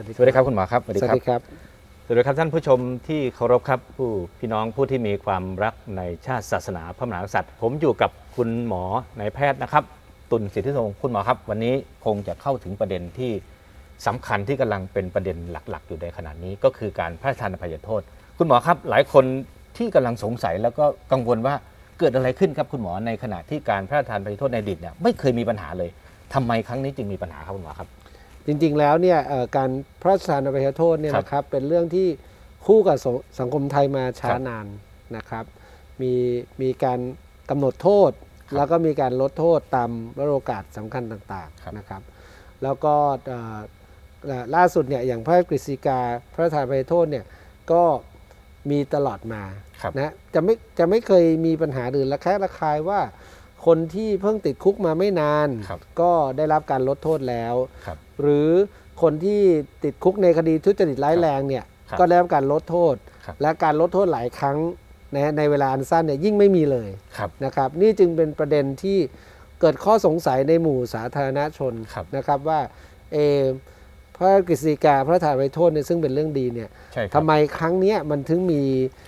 วัสดีสวัสดีครับคุณหมอครับสวัสดีสวัครัสบดีครับสวัสดีครับท่านผู้ชมที่เคารพครับผู้พี่น้องผู้ที่มีความรักในชาติศาสนาพระมหากษัตริย์ ผมอยู่กับคุณหมอนายแพทย์นะครับ ตุลสิทธิทรงคุณหมอครับ วันนี้คงจะเข้าถึงประเด็นที่สำคัญที่กำลังเป็นประเด็นหลัก ๆ อยู่ในขณะนี้ ก็คือการพระราชทานอภัยโทษ คุณหมอครับ หลายคนที่กำลังสงสัยแล้วก็กังวลว่าเกิดอะไรขึ้นครับคุณหมอในขณะที่การพระราชทานอภัยโทษในอดีตเนี่ยไม่เคยมีปัญหาเลยทำไมครั้งนี้จึงมีปัญหาครับคุณหมอครับ จริง ๆ แล้วเนี่ยเอ่อการพระราชทานอภัยโทษเนี่ยครับนะครับเป็นเรื่องที่คู่กับสงสังคมไทยมาช้าครับนานนะครับ มีมีการกำหนดโทษครับแล้วก็มีการลดโทษตามวโรกาสสำคัญต่างครับๆนะครับ แล้วก็เอ่อเอ่อล่าสุดเนี่ยอย่างพระกฤษฎีกาพระราชทานอภัยโทษเนี่ยก็มีตลอดมาครับนะจะไม่จะไม่เคยมีปัญหาอื่นระแคะระคายว่า คนที่เพิ่งติดคุกมาไม่นาน ครับก็ได้รับการลดโทษแล้ว ครับหรือคนที่ติดคุกในคดีทุจริตร้ายแรงเนี่ยครับก็ได้รับการลดโทษ ครับ และการลดโทษหลายครั้งนะในเวลาอันสั้นเนี่ยยิ่งไม่มีเลยครับ นะครับ นี่จึงเป็นประเด็นที่เกิดข้อสงสัยในหมู่สาธารณชนครับ นะครับว่าเออพระกฤษฎีกาพระราชทานไว้โทษเนี่ยซึ่งเป็นเรื่องดีเนี่ย ใช่ครับทำไมครั้งเนี้ยมันถึงมี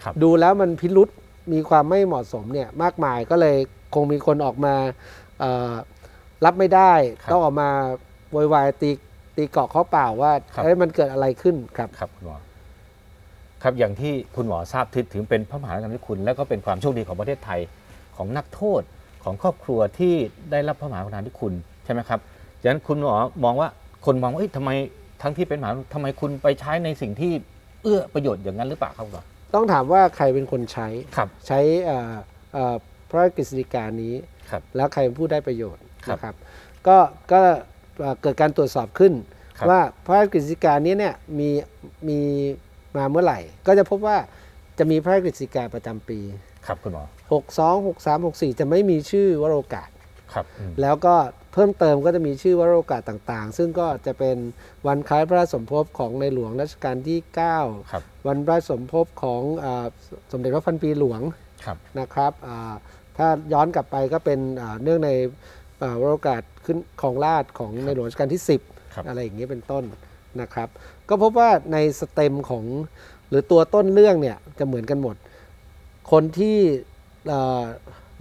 ครับดูแล้วมันพิรุษมีความไม่เหมาะสมเนี่ยมากมายก็เลย คงมีคนออกมาเอ่อรับไม่ได้ครับต้องออกมาโวยวายตีตีเกาะเขาเปล่าว่าครับเอ้ยมันเกิดอะไรขึ้นครับครับคุณหมอครับอย่างที่คุณหมอทราบทิศถึงเป็นพระมหากรุณาธิคุณ และก็เป็นความโชคดีของประเทศไทยของนักโทษของครอบครัวที่ได้รับพระมหากรุณาธิคุณใช่ไหมครับฉะนั้นคุณหมอมองว่าคนมองว่าเอ้ยทำไมทั้งที่เป็นมหากรุณาทำไมคุณไปใช้ในสิ่งที่เอื้อประโยชน์อย่างนั้นหรือเปล่าครับคุณหมอต้องถามว่าใครเป็นคนใช้ครับใช้ เอ่อเอ่อพระกฤษฎีกานี้ ครับแล้วใครเป็นผู้ได้ประโยชน์ครับนะครับ ก็ก็เอ่อเกิดการตรวจสอบขึ้น ครับ ว่าพระราชกฤษฎีกานี้เนี่ยมีมีมาเมื่อไหร่ ก็จะพบว่าจะมีพระราชกฤษฎีกาประจำปี ครับคุณหมอ62 63 64 จะไม่มีชื่อวโรกาส ครับอืม แล้วก็เพิ่มเติมก็จะมีชื่อวโรกาสต่างๆ ซึ่งก็จะเป็นวันคล้ายพระราชสมภพของในหลวงรัชกาลที่9ครับวันพระราชสมภพของอาสมเด็จพระพันปีหลวงครับ นะครับอ่า ถ้าย้อนกลับไปก็เป็นอ่าเนื่องในอ่าวโรกาสขึ้นของราชของในหลวงรัชกาลที่ครับ10 อะไรอย่างนี้เป็นต้นนะครับ ก็พบว่าในสเต็มของหรือตัวต้นเรื่องเนี่ยจะเหมือนกันหมด คนที่เอ่อ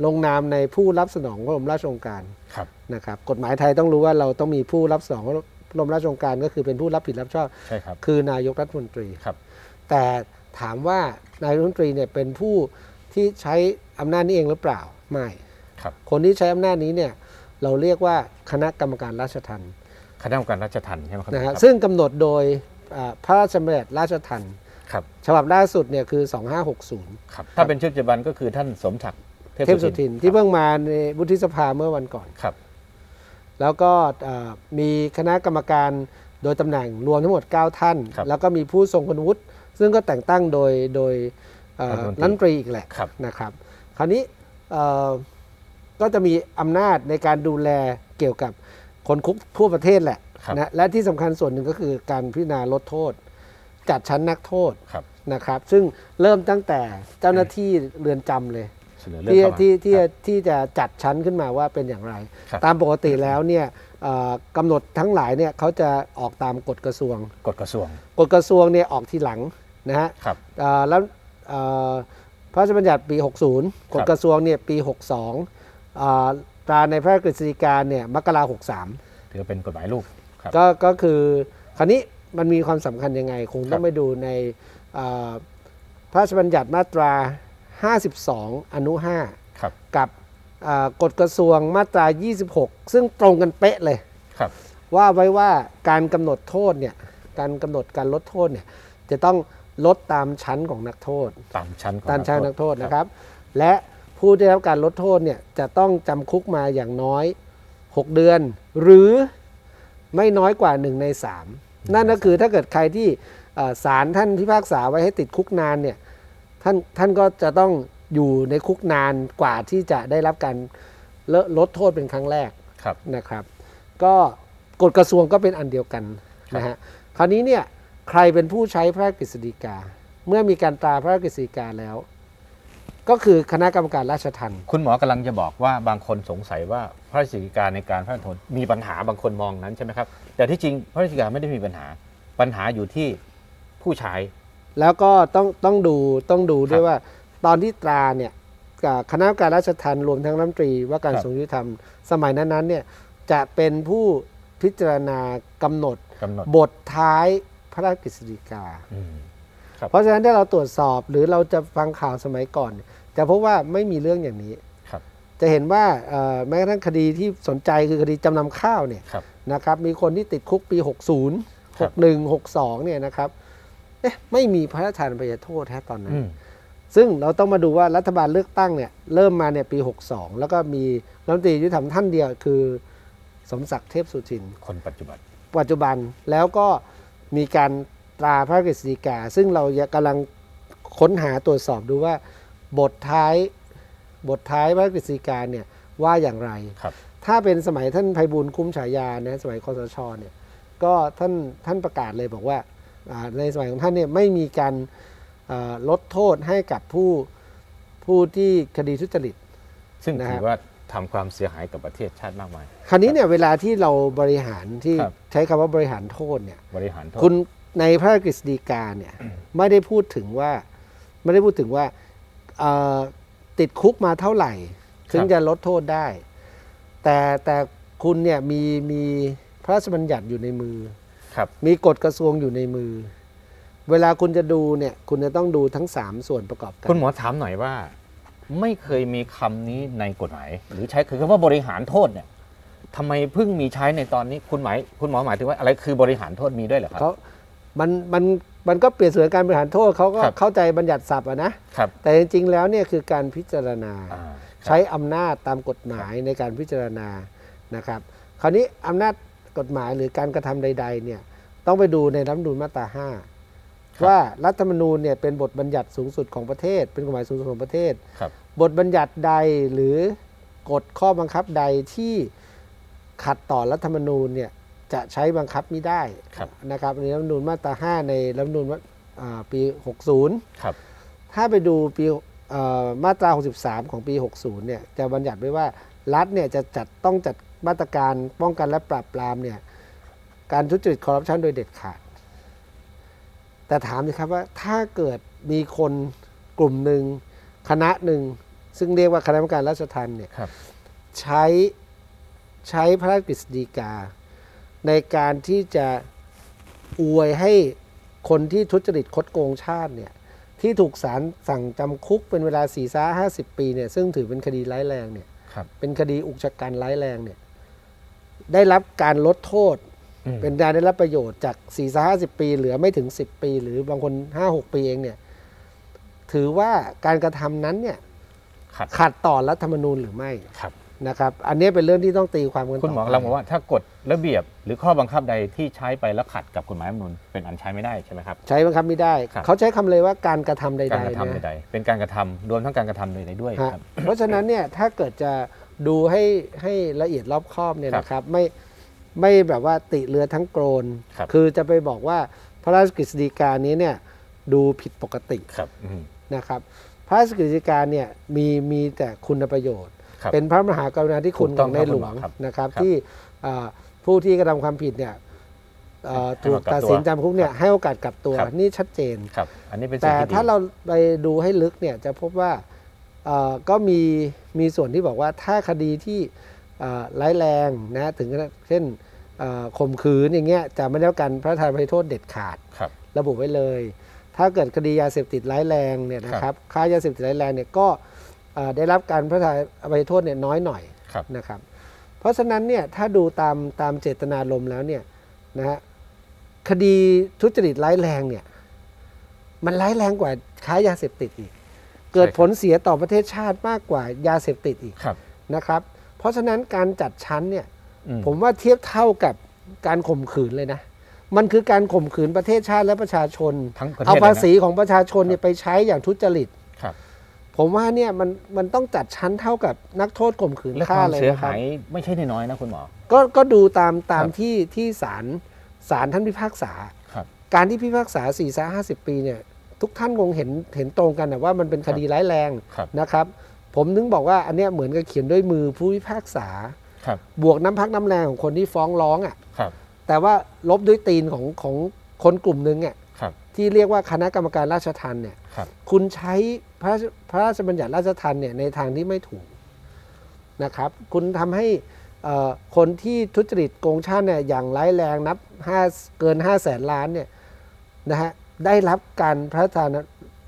ลงนามในผู้รับสนองพระบรมราชโองการครับนะครับ กฎหมายไทยต้องรู้ว่าเราต้องมีผู้รับสนองพระบรมราชโองการก็คือเป็นผู้รับผิดรับชอบใช่ครับคือนายกรัฐมนตรีครับ แต่ถามว่านายกรัฐมนตรีเนี่ยเป็นผู้ ที่ใช้อำนาจนี้เองหรือเปล่าไม่ครับ คนที่ใช้อำนาจนี้เนี่ยเราเรียกว่าคณะกรรมการราชทัณฑ์คณะกรรมการราชทัณฑ์ใช่ไหมครับนะฮะครับซึ่งกำหนดโดยอ่าพระราชบัญญัติราชทัณฑ์ครับฉบับล่าสุดเนี่ยคือ 2560ครับถ้าเป็นชื่อปัจจุบันก็คือท่านสมศักดิ์เทพสุทินที่เพิ่งมาในวุฒิสภาเมื่อวันก่อนครับ แล้วก็เอ่อมีคณะกรรมการโดยตำแหน่งรวมทั้งหมด 9 ท่านครับแล้วก็มีผู้ทรงคุณวุฒิซึ่งก็แต่งตั้งโดยโดยเอ่อรัฐม นตรีรัฐมนตรีอีกแหละครับนะครับ คราวนี้เอ่อก็จะมีอำนาจในการดูแลเกี่ยวกับคนคุกทั่วประเทศแหละครับนะและที่สำคัญส่วนหนึ่งก็คือการพิจารณาลดโทษ จัดชั้นนักโทษครับนะครับ ซึ่งเริ่มตั้งแต่เจ้าหน้าที่เรือนจำเลยเสนอเรื่องที่เข้ามาที่ที่ครับที่จะจัดชั้นขึ้นมาว่าเป็นอย่างไรครับตามปกติแล้วเนี่ยเอ่อกำหนดทั้งหลายเนี่ยเขาจะออกตามกฎกระทรวง กฎกระทรวง กฎกระทรวงเนี่ยออกทีหลังนะฮะครับเอ่อแล้วเอ่อ พระราชบัญญัติปี 60กฎกระทรวงเนี่ยปี 62เอ่อตราในพระราชกฤษฎีกาเนี่ยมกราหกสามถือว่าเป็นกฎหมายลูกครับก็ก็คือคราวนี้มันมีความสำคัญยังไง คงต้อครังบไปดูในเอ่อพระราชบัญญัติมาตรา 52 อนุ5ครับกับเอ่อกฎกระทรวงมาตรา 26 ซึ่งตรงกันเป๊ะเลยครับว่าไว้ว่าการกำหนดโทษเนี่ยการกำหนดการลดโทษเนี่ยจะต้อง ลดตามชั้นของนักโทษ ตามชั้นของตามชั้นนักโทษนะครับ และผู้ได้รับการลดโทษเนี่ยจะต้องจำคุกมาอย่างน้อย 6 เดือน หรือไม่น้อยกว่า 1 ใน 3 นั่นก็คือถ้าเกิดใครที่เอ่อศาลท่านพิพากษาไว้ให้ติดคุกนานเนี่ยท่านท่านก็จะต้องอยู่ในคุกนานกว่าที่จะได้รับการลดลดโทษเป็นครั้งแรกครับนะครับ ก็กฎกระทรวงก็เป็นอันเดียวกันนะฮะคราวนี้เนี่ย ใครเป็นผู้ใช้พระราชกฤษฎีกา เมื่อมีการตราพระราชกฤษฎีกาแล้ว ก็คือคณะกรรมการราชทัณฑ์คุณหมอกำลังจะบอกว่าบางคนสงสัยว่าพระราชกิจการในการพระราชทานมีปัญหาบางคนมองนั้นใช่ไหมครับ แต่ที่จริงพระราชกิจการไม่ได้มีปัญหาปัญหาอยู่ที่ผู้ใช้ แล้วก็ต้องต้องดูต้องดูด้วครัยบว่า ตอนที่ตราเนี่ยกับคณะกรรมการราชทัณฑ์รวมทั้งรัฐมนตรีว่าการคกรับระทรวงยุติธรรม สมัยนั้นๆเนี่ยจะเป็นผู้พิจารณากำหนดกำหนดบทท้าย พระราชกฤษฎีกาอืมครับเพราะฉะนั้นถ้าเราตรวจสอบหรือเราจะฟังข่าวสมัยก่อน จะพบว่าไม่มีเรื่องอย่างนี้ครับจะเห็นว่าเอ่อแม้กระทั่งคดีที่สนใจคือคดีจำนำข้าวเนี่ยครับนะครับมีคนที่ติดคุกปี 60ครับ61 62เนี่ยนะครับเอ๊ะไม่มีพระราชทานอภัยโทษแท้ตอนนั้นอืมซึ่งเราต้องมาดูว่ารัฐบาลเลือกตั้งเนี่ยเริ่มมาเนี่ยปี 62 แล้วก็มีรัฐมนตรียุติธรรมท่านเดียวคือ สมศักดิ์เทพสุทิน คนปัจจุบัน ปัจจุบันแล้วก็ มีการตราพระกฤษฎีกา ซึ่งเรากำลังค้นหาตรวจสอบดูว่าบทท้ายบทท้ายพระกฤษฎีกาเนี่ยว่าอย่างไรครับถ้าเป็นสมัยท่านไพบูลย์คุ้มฉายานะสมัยคอสชเนี่ยก็ท่านท่านประกาศเลยบอกว่าอ่าในสมัยของท่านเนี่ยไม่มีการอ่าลดโทษให้กับผู้ผู้ที่คดีทุจริต ซึ่งนะฮะถือว่า ทำความเสียหายกับประเทศชาติมากมาย คราวนี้เนี่ยเวลาที่เราบริหารที่ครับ ใช้คำว่าบริหารโทษเนี่ย บริหารโทษ คุณในพระราชกฤษฎีกาเนี่ยไม่ได้พูดถึงว่าไม่ได้พูดถึงว่าเอ่อติดคุกมาเท่าไหร่ ถึงจะลดโทษได้ แต่แต่คุณเนี่ยมีมีพระราชบัญญัติอยู่ในมือ ครับ มีกฎกระทรวงอยู่ในมือ เวลาคุณจะดูเนี่ยคุณจะต้องดูทั้ง 3 ส่วนประกอบกัคุณหมอถามหน่อยว่า ไม่เคยมีคำนี้ในกฎหมาย หรือใช้คือคำว่าบริหารโทษเนี่ยทำไมเพิ่งมีใช้ในตอนนี้คุณหมายคุณหมอหมายถึงว่าอะไรคือบริหารโทษมีด้วยเหรอครับ เขามัน มัน มันก็เปลี่ยนส่วนการบริหารโทษเขาก็ครับ เข้าใจบัญญัติศัพท์อะนะ ครับแต่จริงๆ แล้วเนี่ยคือการพิจารณา อ่าใช้อำนาจตามกฎหมายในการพิจารณานะครับ คราวนี้อำนาจกฎหมายหรือการกระทำใด ๆ เนี่ยต้องไปดูในรัฐธรรมนูญมาตราครับ5ว่ารัฐธรรมนูญเนี่ยเป็นบทบัญญัติสูงสุดของประเทศ เป็นกฎหมายสูงสุดของประเทศ ครับ บทบัญญัติใดหรือกฎข้อบังคับใดที่ขัดต่อรัฐธรรมนูญเนี่ยจะใช้บังคับไม่ได้ครับนะครับในรัฐธรรมนูญมาตรา 5 ในรัฐธรรมนูญว่าอ่าปี 60 ครับ ถ้าไปดูปีเอ่อมาตรา 63 ของปี 60 เนี่ยจะบัญญัติไว้ว่ารัฐเนี่ยจะจัดต้องจัดมาตรการป้องกันและปราบปรามเนี่ยการทุจริตคอร์รัปชันโดยเด็ดขาด แต่ถามสิครับว่าถ้าเกิดมีคนกลุ่มหนึ่ง คณะหนึ่ง ซึ่งเรียกว่าคณะกรรมการราชทัณฑ์เนี่ยครับใช้ใช้พระราชกฤษฎีกา ในการที่จะอวยให้คนที่ทุจริตคดโกงชาติเนี่ยที่ถูกศาลสั่งจำคุกเป็นเวลา4ี่ซ่าห้าสิบปีเนี่ยซึ่งถือเป็นคดีร้ายแรงเนี่ยครับเป็นคดีอุกชะกันร้ายแรงเนี่ยได้รับการลดโทษอืมเป็นการได้รับประโยชน์จาก4ี่ซ่าห้าสิบปี เหลือไม่ถึง 10 ปี หรือบางคน 5 6 ปีเองเนี่ย ถือว่าการกระทำนั้นเนี่ยขัดขัดต่อรัฐธรรมนูญหรือไม่ครับนะครับอันนี้เป็นเรื่องที่ต้องตีความกันต่อคุณหมอไปเราบอกว่าถ้ากฎระเบียบหรือข้อบังคับใดที่ใช้ไปแล้วขัดกับกฎหมายรัฐธรรมนูญเป็นอันใช้ไม่ได้ใช่ไหมครับ ใช้บังคับไม่ได้ครับเขาใช้คำเลยว่าการกระทำใดการกระๆทำนะใดๆเป็นการกระทำรวมทั้งการกระทำใดๆด้วยฮะครับเพราะฉะนั้นเนี่ยถ้าเกิดจะดูให้ให้ละเอียดรอบคอบเนี่ยครับนะครับไม่ไม่แบบว่าติเรือทั้งโกรนครับอจะไปบอกว่าพระราชกฤษฎีกานี้เนี่ยดูผิดปกติครับอืม นะครับพระราชกฤษฎีกาเนี่ยมีมีแต่คุณประโยชน์ ครับเป็นพระมหากรุณาธิคุณถูกขต้อองงในหลวงครับนะครับ ครับที่อ่าผู้ที่กระทำความผิดเนี่ยเอ่อให้ถูกมากลับตัดสินตัวจำคุกเนี่ยให้โอกาสกลับตัวครับ นี่ชัดเจน ครับ อันนี้เป็นสิ่แต่งที่ดี ถ้าเราไปดูให้ลึกเนี่ยจะพบว่าเอ่อก็มีมีส่วนที่บอกว่าถ้าคดีที่เอ่อร้ายแรงนะถึงเช่นเอ่อข่มขืนอย่างเงี้ยจะไม่ได้รับการพระราชทานอภัยโทษเด็ดขาดครับ ระบุไว้เลย ถ้าเกิดคดียาเสพติดร้ายแรงเนี่ยนะครับค่ายาเสพติดร้ายแรงเนี่ยก็เอ่อได้รับการพระราชทานอภัยโทษเนี่ยน้อยหน่อยครับนะครับ เพราะฉะนั้นเนี่ยถ้าดูตามตามเจตนารมณ์แล้วเนี่ยนะฮะคดีทุจริตร้ายแรงเนี่ยมันร้ายแรงกว่าค้ายาเสพติดอีก เกิดใช่ครับผลเสียต่อประเทศชาติมากกว่ายาเสพติดอีกครับนะครับ เพราะฉะนั้นการจัดชั้นเนี่ยอืมผมว่าเทียบเท่ากับการข่มขืนเลยนะ มันคือการข่มขืนประเทศชาติและประชาชน ทั้งประเทศเอาเลยนะภาษีของประชาชนเนี่ยไปใช้อย่างทุจริตครับ ผมว่าเนี่ยมันมันต้องจัดชั้นเท่ากับนักโทษข่มขืนและคฆ่าวามเลยเสียนะครับหายไม่ใช่น้อยๆนะคุณหมอ ก็ก็ดูตามตามครับที่ที่ศาลศาลท่านพิพากษา ครับ การที่พิพากษา4ี่สห้าสิบปีเนี่ยทุกท่านคงเห็นเห็นตรงกันนะว่ามันเป็นคดีร้ายแรงครับ นะครับ ผมนึงบอกว่าอันเนี้ยเหมือนกับเขียนด้วยมือผู้พิพากษา ครับ บวกน้ำพักน้ำแรงของคนที่ฟ้องร้องอะ ครับ แต่ว่าลบด้วยตีนของของคนกลุ่มหนึ่งอะครับที่เรียกว่าคณะกรรมการราชทัณฑ์เนี่ยครับ คุณใช้พระราชพระราชบัญญัติราชทัณฑ์เนี่ยในทางที่ไม่ถูกนะครับ คุณทำให้เอ่อคนที่ทุจริตโกงชาติเนี่ยอย่างร้ายแรงนับ5เกิน5 0 0แสนล้านเนี่ยนะฮะได้รับการพระราชทาน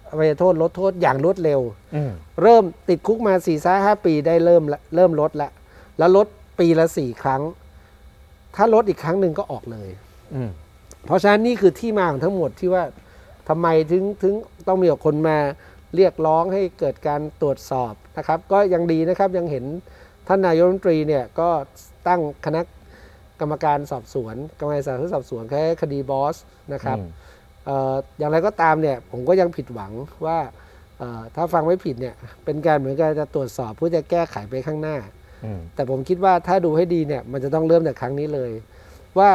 อภัยโทษลดโทษอย่างรวดเร็ว อืมเริ่มติดคุกมา4ี่ห้าปีได้เริ่มละเริ่มลดละแล้วลดปีละสี่ครั้ง ถ้าลดอีกครั้งหนึ่งก็ออกเลย อืม เพราะฉะนั้นนี่คือที่มาของทั้งหมดที่ว่าทำไมถึงถึงต้องมีคนมาเรียกร้องให้เกิดการตรวจสอบนะครับ ก็ยังดีนะครับยังเห็นท่านนายกรัฐมนตรีเนี่ยก็ตั้งคณะกรรมการสอบสวนกรรมการสอบสอบสวนแค่คดีบอสนะครับอืม เอ่ออย่างไรก็ตามเนี่ยผมก็ยังผิดหวังว่าเอ่อถ้าฟังไม่ผิดเนี่ยเป็นการเหมือนกันจะตรวจสอบเพื่อจะแก้ไขไปข้างหน้าอืม แต่ผมคิดว่าถ้าดูให้ดีเนี่ยมันจะต้องเริ่มจากครั้งนี้เลย ว่า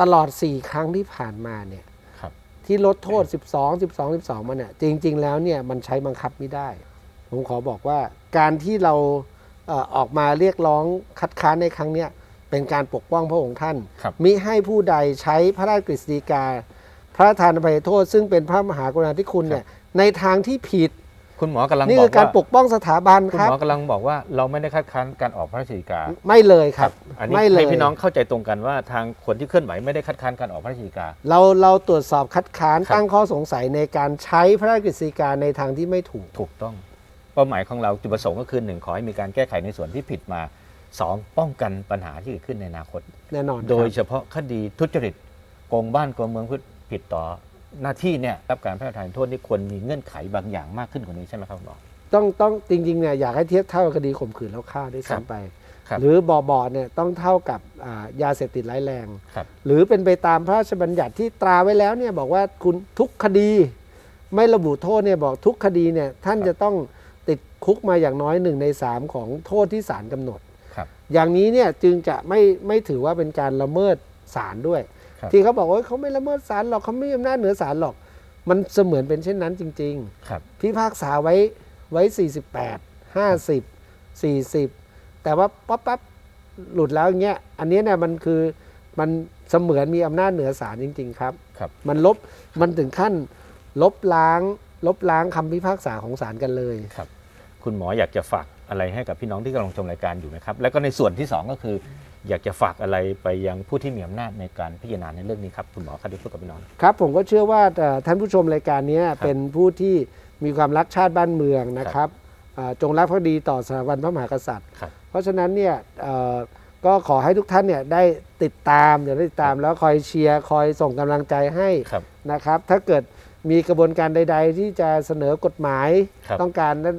ตลอด 4 ครั้งที่ผ่านมาเนี่ยครับที่ลดโทษ 12 12 12มาเนี่ยจริง ๆ แล้วเนี่ยมันใช้บังคับไม่ได้ ผมขอบอกว่าการที่เราเอ่อออกมาเรียกร้องคัดค้านในครั้งเนี้ยเป็นการปกป้องพระองค์ท่านครับมิให้ผู้ใดใช้พระราชกฤษฎีกา พระราชทานอภัยโทษ ซึ่งเป็นพระมหากรุณาธิคุณเนี่ยในทางที่ผิด คุณหมอกำลังนี่บคืออกการว่าปกป้องสถาบันคุณครับหมอกำลังบอกว่าเราไม่ได้คัดค้านการออกพระราชกิจการไม่เลยครับ อันนี้ไม่เลยให้พี่น้องเข้าใจตรงกันว่าทางคนที่เคลื่อนไหวไม่ได้คัดค้านการออกพระราชกิจการเราเราตรวจสอบคัดค้านครับ ตั้งข้อสงสัยในการใช้พระราชกฤษฎีกาในทางที่ไม่ถูก ถูกต้องเป้าหมายของเราจุดประสงค์ก็คือหนึ่งขอให้มีการแก้ไขในส่วนที่ผิดมาสองป้องกันปัญหาที่เกิดขึ้นในอนาคต แน่นอนครับโดยเฉพาะคดีทุจริตโกงบ้านโกงเมืองผิดต่อ หน้าที่เนี่ยรับการพระราชทานโทษนี่ควรมีเงื่อนไขบางอย่างมากขึ้นกว่านี้ใช่ไหมครับคุณหมอ ต้องต้องจริงๆเนี่ยอยากให้เทียบเท่ากับคดีข่มขืนแล้วฆ่าด้วยครับซ้ำไป ครับหรือบอบอเนี่ยต้องเท่ากับอ่ายาเสพติดร้ายแรง ครับ หรือเป็นไปตามพระราชบัญญัติที่ตราไว้แล้วเนี่ยบอกว่าคุณทุกคดี ไม่ระบุโทษเนี่ยบอกทุกคดีเนี่ยท่านจะต้องติดคุกมาอย่างน้อยหนึ่งในสามของโทษที่ศาลกำหนด ครับ อย่างนี้เนี่ยจึงจะไม่ไม่ถือว่าเป็นการละเมิดศาลด้วยครับ ที่เขาบอกว่าเขาไม่ละเมิดศาลหรอกเขาไม่มีอำนาจเหนือศาลหรอก มันเสมือนเป็นเช่นนั้นจริงครับๆพิพากษาไว้ไว้ 48 50 40 แต่ว่าป๊อปปั๊บหลุดแล้วอย่างเงี้ยอันนี้เนี่ยมันคือมันเสมือนมีอำนาจเหนือศาลจริง ๆ ครับครับ มันลบมันถึงขั้นลบล้าง ลบล้างคำพิพากษาของศาลกันเลยครับ คุณหมออยากจะฝากอะไรให้กับพี่น้องที่กำลังชมรายการอยู่ไหมครับ แล้วก็ในส่วนที่สองก็คือ อยากจะฝากอะไรไปยังผู้ที่มีอำนาจในการพิจารณาในเรื่องนี้ครับคุณหมอครับที่พูดกับพี่น้อง ครับ ผมก็เชื่อว่าเอ่อท่านผู้ชมรายการเนี้ยเป็นผู้ที่มีความรักชาติบ้านเมืองนะครับอ่าจงรักภักดีต่อสถาบันพระมหากษัตริย์ครับเพราะฉะนั้นเนี่ยเอ่อก็ขอให้ทุกท่านเนี่ยได้ติดตามอย่าได้ติดตามแล้วคอยเชียร์คอยส่งกำลังใจให้ครับนะครับ ถ้าเกิดมีกระบวนการใด ๆ ที่จะเสนอกฎหมายครับต้องการนั้น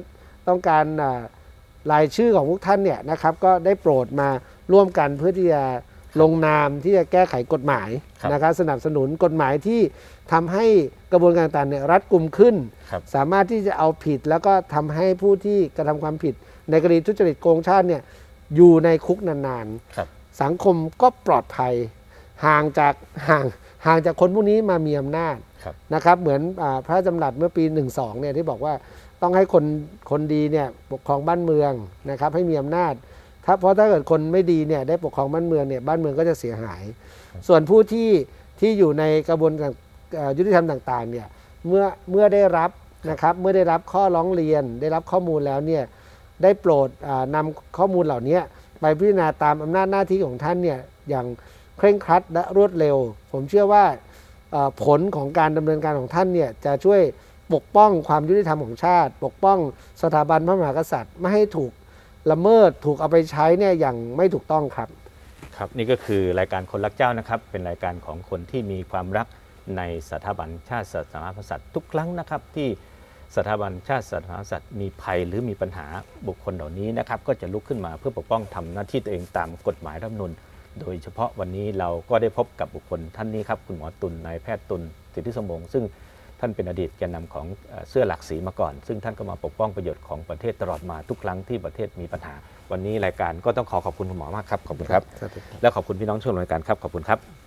ต้องการอ่ารายชื่อของพวกท่านเนี่ยนะครับก็ได้โปรดมา ร่วมกันเพื่อที่จะลงนามที่จะแก้ไขกฎหมายครับนะครับสนับสนุนกฎหมายที่ทำให้กระบวนการต่างๆเนี่ยรัดกุมขึ้นครับสามารถที่จะเอาผิดแล้วก็ทำให้ผู้ที่กระทำความผิด ในคดีทุจริตโกงชาติเนี่ยอยู่ในคุกนานครับๆสังคมก็ปลอดภัยห่างจากห่างห่างจากคนพวกนี้มามีอำนาจครับนะครับเหมือนอาพระราชดำรัสเมื่อปี 12เนี่ยที่บอกว่าต้องให้คนคนดีเนี่ยปกครองบ้านเมืองนะครับให้มีอำนาจ ถ้าเพราะถ้าเกิดคนไม่ดีเนี่ยได้ปกครองบ้านเมืองเนี่ยบ้านเมืองก็จะเสียหาย ส่วนผู้ที่ที่อยู่ในกระบวนการยุติธรรมต่างๆเนี่ยเมื่อเมื่อได้รับนะครับเมื่อได้รับข้อร้องเรียนได้รับข้อมูลแล้วเนี่ยได้โปรดอ่านำข้อมูลเหล่านี้ไปพิจารณาตามอำนาจหน้าที่ของท่านเนี่ยอย่างเคร่งครัดและรวดเร็ว ผมเชื่อว่าผลของการดำเนินการของท่านเนี่ยจะช่วยปกป้องความยุติธรรมของชาติ ปกป้องสถาบันพระมหากษัตริย์ ไม่ให้ถูก ละเมิดถูกเอาไปใช้เนี่ยอย่างไม่ถูกต้องครับ ครับนี่ก็คือรายการคนรักเจ้านะครับ เป็นรายการของคนที่มีความรักในสถาบันชาติศาสนาพระกษัตริย์ทุกครั้งนะครับ ที่สถาบันชาติศาสนาพระกษัตริย์มีภัยหรือมีปัญหาบุคคลเหล่านี้นะครับ ก็จะลุกขึ้นมาเพื่อปกป้องทำหน้าที่ตัวเองตามกฎหมายรัฐธรรมนูญโดยเฉพาะวันนี้เราก็ได้พบกับบุคคลท่านนี้ครับ คุณหมอตุลนายแพทย์ตุลสิทธิสมบงศ์ซึ่ง ท่านเป็นอดีตแกนนำของเอ่อเสื้อหลักสีมาก่อน ซึ่งท่านก็มาปกป้องประโยชน์ของประเทศตลอดมาทุกครั้งที่ประเทศมีปัญหา วันนี้รายการก็ต้องขอขอบคุณคุณหมอมากครับ ขอบคุณครับ และขอบคุณพี่น้องชมรายการครับ ขอบคุณครับ